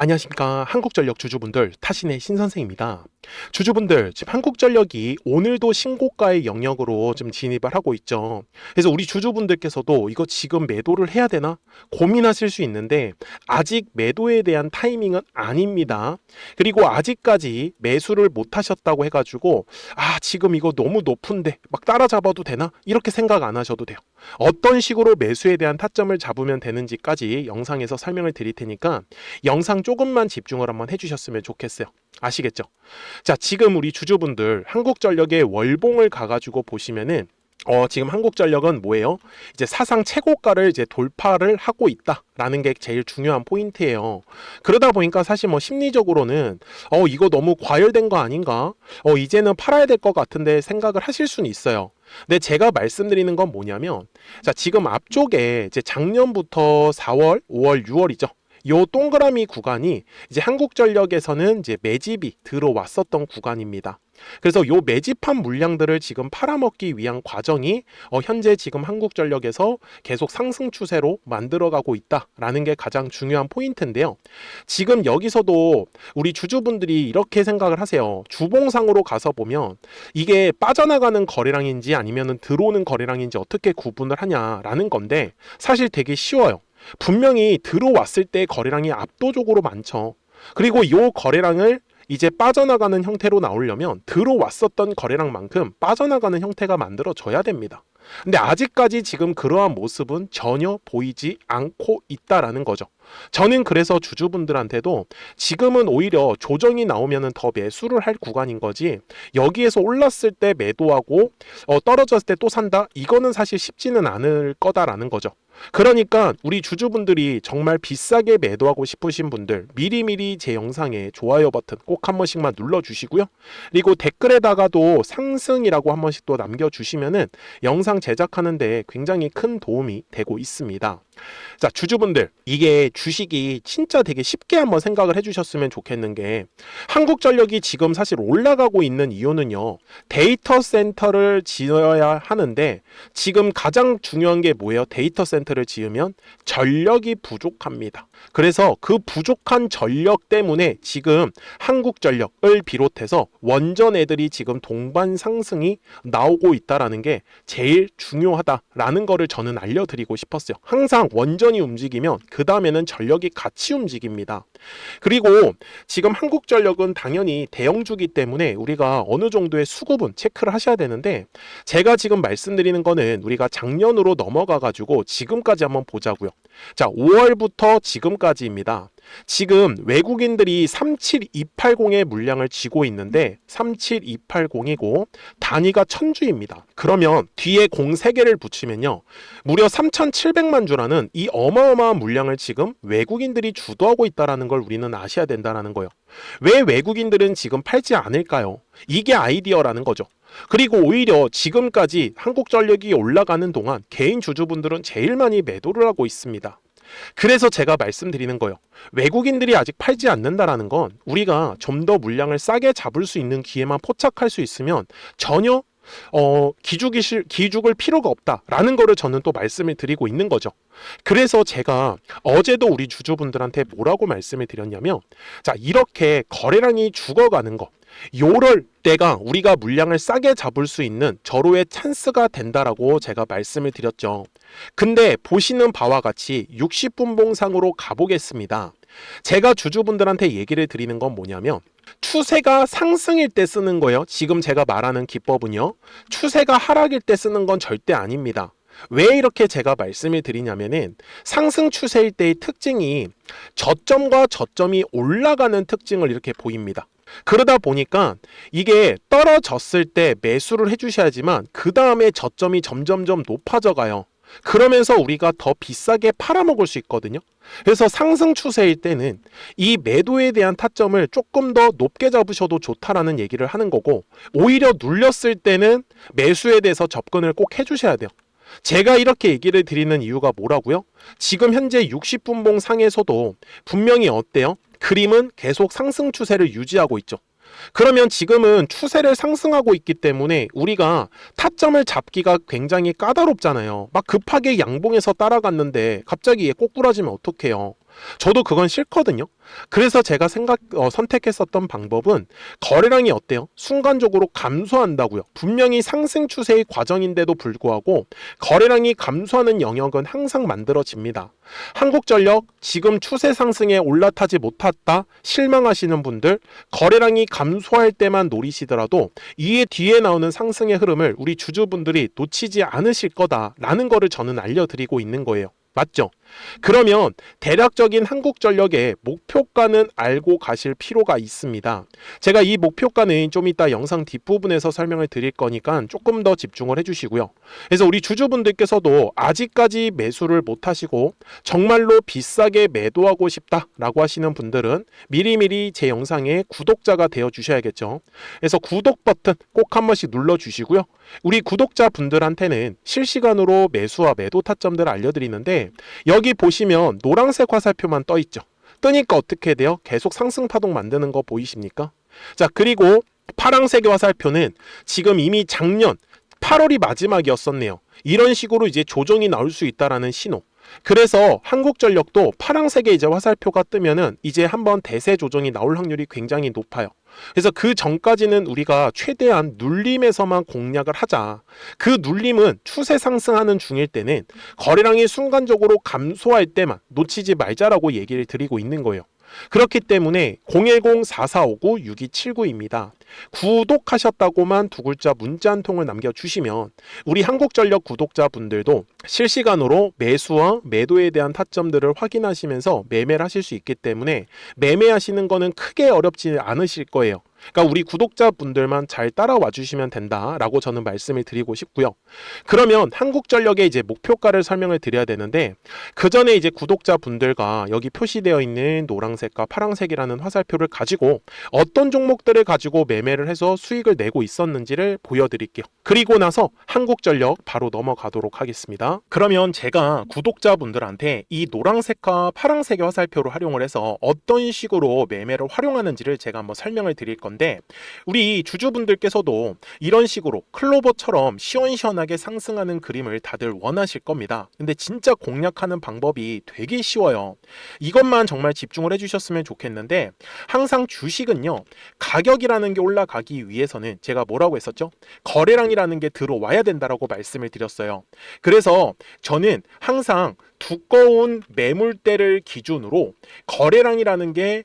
안녕하십니까 한국전력 주주분들 타신의 신선생입니다. 주주분들 지금 한국전력이 오늘도 신고가의 영역으로 좀 진입을 하고 있죠. 그래서 우리 주주분들께서도 이거 지금 매도를 해야 되나 고민하실 수 있는데 아직 매도에 대한 타이밍은 아닙니다. 그리고 아직까지 매수를 못 하셨다고 해가지고 아 지금 이거 너무 높은데 막 따라잡아도 되나 이렇게 생각 안 하셔도 돼요. 어떤 식으로 매수에 대한 타점을 잡으면 되는지까지 영상에서 설명을 드릴 테니까 영상 조금만 집중을 한번 해주셨으면 좋겠어요. 아시겠죠? 자, 지금 우리 주주분들 한국전력의 월봉을 가가지고 보시면은 어, 지금 한국전력은 뭐예요? 이제 사상 최고가를 이제 돌파를 하고 있다라는 게 제일 중요한 포인트예요. 그러다 보니까 사실 뭐 심리적으로는 어, 이거 너무 과열된 거 아닌가? 어, 이제는 팔아야 될 것 같은데 생각을 하실 수는 있어요. 근데 제가 말씀드리는 건 뭐냐면 자, 지금 앞쪽에 이제 작년부터 4월, 5월, 6월이죠. 요 동그라미 구간이 이제 한국전력에서는 이제 매집이 들어왔었던 구간입니다. 그래서 요 매집한 물량들을 지금 팔아먹기 위한 과정이 어, 현재 지금 한국전력에서 계속 상승 추세로 만들어가고 있다라는 게 가장 중요한 포인트인데요. 지금 여기서도 우리 주주분들이 이렇게 생각을 하세요. 주봉상으로 가서 보면 이게 빠져나가는 거래량인지 아니면 들어오는 거래량인지 어떻게 구분을 하냐라는 건데 사실 되게 쉬워요. 분명히 들어왔을 때 거래량이 압도적으로 많죠. 그리고 이 거래량을 이제 빠져나가는 형태로 나오려면 들어왔었던 거래량만큼 빠져나가는 형태가 만들어져야 됩니다. 근데 아직까지 지금 그러한 모습은 전혀 보이지 않고 있다라는 거죠. 저는 그래서 주주분들한테도 지금은 오히려 조정이 나오면 더 매수를 할 구간인 거지 여기에서 올랐을 때 매도하고 어, 떨어졌을 때 또 산다 이거는 사실 쉽지는 않을 거다라는 거죠. 그러니까 우리 주주분들이 정말 비싸게 매도하고 싶으신 분들 미리미리 제 영상에 좋아요 버튼 꼭 한 번씩만 눌러주시고요. 그리고 댓글에다가도 상승이라고 한 번씩 또 남겨주시면은 영상 제작하는데 굉장히 큰 도움이 되고 있습니다. 자, 주주분들, 이게 주식이 진짜 되게 쉽게 한번 생각을 해주셨으면 좋겠는 게 한국전력이 지금 사실 올라가고 있는 이유는요, 데이터 센터를 지어야 하는데 지금 가장 중요한 게 뭐예요? 데이터 센터 를 지으면 전력이 부족합니다. 그래서 그 부족한 전력 때문에 지금 한국전력을 비롯해서 원전 애들이 지금 동반 상승이 나오고 있다라는 게 제일 중요하다라는 거를 저는 알려드리고 싶었어요. 항상 원전이 움직이면 그 다음에는 전력이 같이 움직입니다. 그리고 지금 한국전력은 당연히 대형주기 때문에 우리가 어느 정도의 수급은 체크를 하셔야 되는데 제가 지금 말씀드리는 거는 우리가 작년으로 넘어가 가지고 지금까지 한번 보자고요. 자, 5월부터 지금 까지입니다. 지금 외국인들이 37280의 물량을 쥐고 있는데 37280이고 단위가 천주입니다. 그러면 뒤에 공 3개를 붙이면요. 무려 3700만 주라는 이 어마어마한 물량을 지금 외국인들이 주도하고 있다라는 걸 우리는 아셔야 된다라는 거예요. 왜 외국인들은 지금 팔지 않을까요? 이게 아이디어라는 거죠. 그리고 오히려 지금까지 한국전력이 올라가는 동안 개인 주주분들은 제일 많이 매도를 하고 있습니다. 그래서 제가 말씀드리는 거예요. 외국인들이 아직 팔지 않는다라는 건 우리가 좀 더 물량을 싸게 잡을 수 있는 기회만 포착할 수 있으면 전혀 어, 기죽이 실, 기죽을 필요가 없다라는 거를 저는 또 말씀을 드리고 있는 거죠. 그래서 제가 어제도 우리 주주분들한테 뭐라고 말씀을 드렸냐면, 자, 이렇게 거래량이 죽어가는 거, 요럴 때가 우리가 물량을 싸게 잡을 수 있는 절호의 찬스가 된다라고 제가 말씀을 드렸죠. 근데 보시는 바와 같이 60분봉상으로 가보겠습니다. 제가 주주분들한테 얘기를 드리는 건 뭐냐면 추세가 상승일 때 쓰는 거예요. 지금 제가 말하는 기법은요. 추세가 하락일 때 쓰는 건 절대 아닙니다. 왜 이렇게 제가 말씀을 드리냐면은 상승 추세일 때의 특징이 저점과 저점이 올라가는 특징을 이렇게 보입니다. 그러다 보니까 이게 떨어졌을 때 매수를 해주셔야지만 그 다음에 저점이 점점점 높아져 가요. 그러면서 우리가 더 비싸게 팔아먹을 수 있거든요. 그래서 상승 추세일 때는 이 매도에 대한 타점을 조금 더 높게 잡으셔도 좋다라는 얘기를 하는 거고 오히려 눌렸을 때는 매수에 대해서 접근을 꼭 해주셔야 돼요. 제가 이렇게 얘기를 드리는 이유가 뭐라고요? 지금 현재 60분봉 상에서도 분명히 어때요? 그림은 계속 상승 추세를 유지하고 있죠. 그러면 지금은 추세를 상승하고 있기 때문에 우리가 타점을 잡기가 굉장히 까다롭잖아요. 막 급하게 양봉에서 따라갔는데 갑자기 얘 꼬꾸라지면 어떡해요. 저도 그건 싫거든요. 그래서 제가 생각 어, 선택했었던 방법은 거래량이 어때요? 순간적으로 감소한다고요. 분명히 상승 추세의 과정인데도 불구하고 거래량이 감소하는 영역은 항상 만들어집니다. 한국전력 지금 추세 상승에 올라타지 못했다 실망하시는 분들 거래량이 감소할 때만 노리시더라도 이에 뒤에 나오는 상승의 흐름을 우리 주주분들이 놓치지 않으실 거다라는 거를 저는 알려드리고 있는 거예요. 맞죠? 그러면 대략적인 한국전력의 목표가는 알고 가실 필요가 있습니다. 제가 이 목표가는 좀 이따 영상 뒷부분에서 설명을 드릴 거니까 조금 더 집중을 해주시고요. 그래서 우리 주주분들께서도 아직까지 매수를 못 하시고 정말로 비싸게 매도하고 싶다라고 하시는 분들은 미리미리 제 영상에 구독자가 되어 주셔야겠죠. 그래서 구독 버튼 꼭 한 번씩 눌러 주시고요. 우리 구독자분들한테는 실시간으로 매수와 매도 타점들을 알려드리는데 여기 보시면 노란색 화살표만 떠 있죠. 뜨니까 어떻게 돼요? 계속 상승 파동 만드는 거 보이십니까? 자, 그리고 파랑색의 화살표는 지금 이미 작년 8월이 마지막이었었네요. 이런 식으로 이제 조정이 나올 수 있다라는 신호. 그래서 한국전력도 파랑색의 이제 화살표가 뜨면은 이제 한번 대세 조정이 나올 확률이 굉장히 높아요. 그래서 그 전까지는 우리가 최대한 눌림에서만 공략을 하자. 그 눌림은 추세 상승하는 중일 때는 거래량이 순간적으로 감소할 때만 놓치지 말자라고 얘기를 드리고 있는 거예요. 그렇기 때문에 010-4459-6279입니다. 구독하셨다고만 두 글자 문자 한 통을 남겨주시면 우리 한국전력 구독자분들도 실시간으로 매수와 매도에 대한 타점들을 확인하시면서 매매를 하실 수 있기 때문에 매매하시는 거는 크게 어렵지 않으실 거예요. 그러니까 우리 구독자분들만 잘 따라와 주시면 된다라고 저는 말씀을 드리고 싶고요. 그러면 한국전력의 이제 목표가를 설명을 드려야 되는데 그 전에 이제 구독자분들과 여기 표시되어 있는 노란색과 파란색이라는 화살표를 가지고 어떤 종목들을 가지고 매매를 해서 수익을 내고 있었는지를 보여드릴게요. 그리고 나서 한국전력 바로 넘어가도록 하겠습니다. 그러면 제가 구독자분들한테 이 노란색과 파란색의 화살표를 활용을 해서 어떤 식으로 매매를 활용하는지를 제가 한번 설명을 드릴 건데 우리 주주분들께서도 이런 식으로 클로버처럼 시원시원하게 상승하는 그림을 다들 원하실 겁니다. 근데 진짜 공략하는 방법이 되게 쉬워요. 이것만 정말 집중을 해주셨으면 좋겠는데 항상 주식은요 가격이라는 게 올라가기 위해서는 제가 뭐라고 했었죠? 거래량이라는 게 들어와야 된다라고 말씀을 드렸어요. 그래서 저는 항상 두꺼운 매물대를 기준으로 거래량이라는 게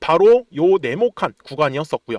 바로 요 네모칸 구간이었었고요.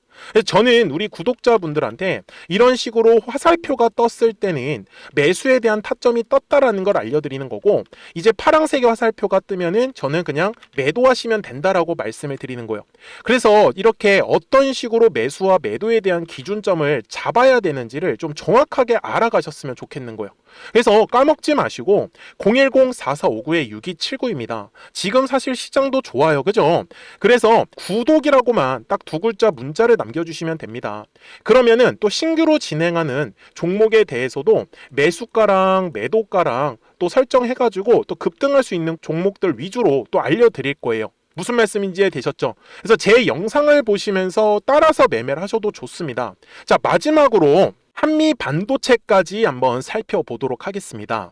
저는 우리 구독자분들한테 이런 식으로 화살표가 떴을 때는 매수에 대한 타점이 떴다라는 걸 알려드리는 거고 이제 파랑색의 화살표가 뜨면은 저는 그냥 매도하시면 된다라고 말씀을 드리는 거예요. 그래서 이렇게 어떤 식으로 매수와 매도에 대한 기준점을 잡아야 되는지를 좀 정확하게 알아가셨으면 좋겠는 거예요. 그래서 까먹지 마시고 010-4459-6279입니다. 지금 사실 시장도 좋아요. 그죠? 그래서 구독이라고만 딱 두 글자 문자를 남겨 주시면 됩니다. 그러면은 또 신규로 진행하는 종목에 대해서도 매수가랑 매도가랑 또 설정해가지고 또 급등할 수 있는 종목들 위주로 또 알려드릴 거예요. 무슨 말씀인지 되셨죠? 그래서 제 영상을 보시면서 따라서 매매를 하셔도 좋습니다. 자, 마지막으로 한미 반도체까지 한번 살펴보도록 하겠습니다.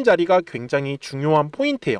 자리가 굉장히 중요한 포인트예요.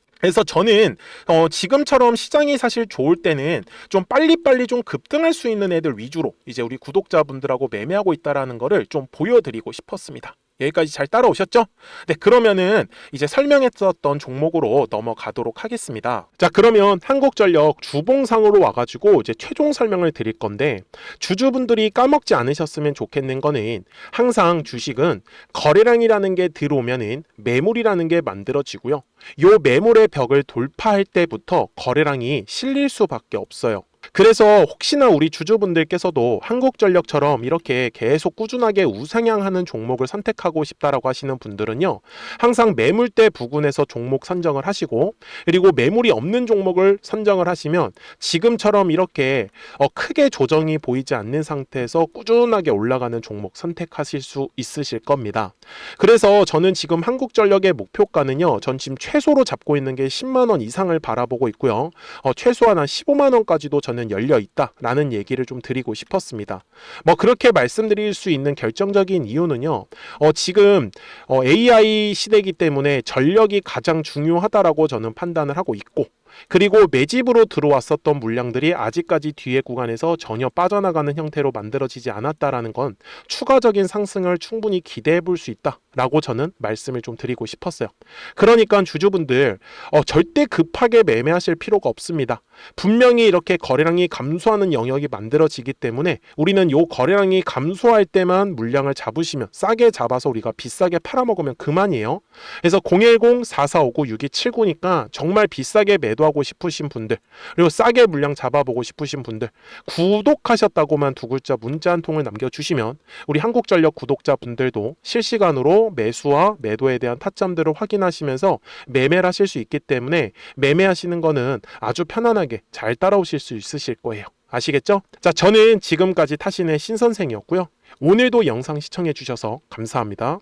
그래서 저는 어, 지금처럼 시장이 사실 좋을 때는 좀 빨리빨리 좀 급등할 수 있는 애들 위주로 이제 우리 구독자분들하고 매매하고 있다라는 거를 좀 보여드리고 싶었습니다. 여기까지 잘 따라오셨죠? 네, 그러면은 이제 설명했었던 종목으로 넘어가도록 하겠습니다. 자, 그러면 한국전력 주봉상으로 와가지고 이제 최종 설명을 드릴 건데 주주분들이 까먹지 않으셨으면 좋겠는 거는 항상 주식은 거래량이라는 게 들어오면은 매물이라는 게 만들어지고요. 요 매물의 벽을 돌파할 때부터 거래량이 실릴 수밖에 없어요. 그래서 혹시나 우리 주주분들께서도 한국전력처럼 이렇게 계속 꾸준하게 우상향하는 종목을 선택하고 싶다라고 하시는 분들은요. 항상 매물대 부근에서 종목 선정을 하시고 그리고 매물이 없는 종목을 선정을 하시면 지금처럼 이렇게 어, 크게 조정이 보이지 않는 상태에서 꾸준하게 올라가는 종목 선택하실 수 있으실 겁니다. 그래서 저는 지금 한국전력의 목표가는요. 전 지금 최소로 잡고 있는 게 10만 원 이상을 바라보고 있고요. 어, 최소한 한 15만 원까지도 저는 열려 있다라는 얘기를 좀 드리고 싶었습니다. 뭐 그렇게 말씀드릴 수 있는 결정적인 이유는요. 어, 지금 어, AI 시대이기 때문에 전력이 가장 중요하다라고 저는 판단을 하고 있고 그리고 매집으로 들어왔었던 물량들이 아직까지 뒤에 구간에서 전혀 빠져나가는 형태로 만들어지지 않았다라는 건 추가적인 상승을 충분히 기대해 볼 수 있다. 라고 저는 말씀을 좀 드리고 싶었어요. 그러니까 주주분들 어, 절대 급하게 매매하실 필요가 없습니다. 분명히 이렇게 거래량이 감소하는 영역이 만들어지기 때문에 우리는 요 거래량이 감소할 때만 물량을 잡으시면 싸게 잡아서 우리가 비싸게 팔아먹으면 그만이에요. 그래서 010-4459-6279니까 정말 비싸게 매도하고 싶으신 분들 그리고 싸게 물량 잡아보고 싶으신 분들 구독하셨다고만 두 글자 문자 한 통을 남겨주시면 우리 한국전력 구독자분들도 실시간 매수와 매도에 대한 타점들을 확인하시면서 매매를 하실 수 있기 때문에 매매하시는 거는 아주 편안하게 잘 따라오실 수 있으실 거예요. 아시겠죠? 자, 저는 지금까지 타신의 신선생이었고요. 오늘도 영상 시청해 주셔서 감사합니다.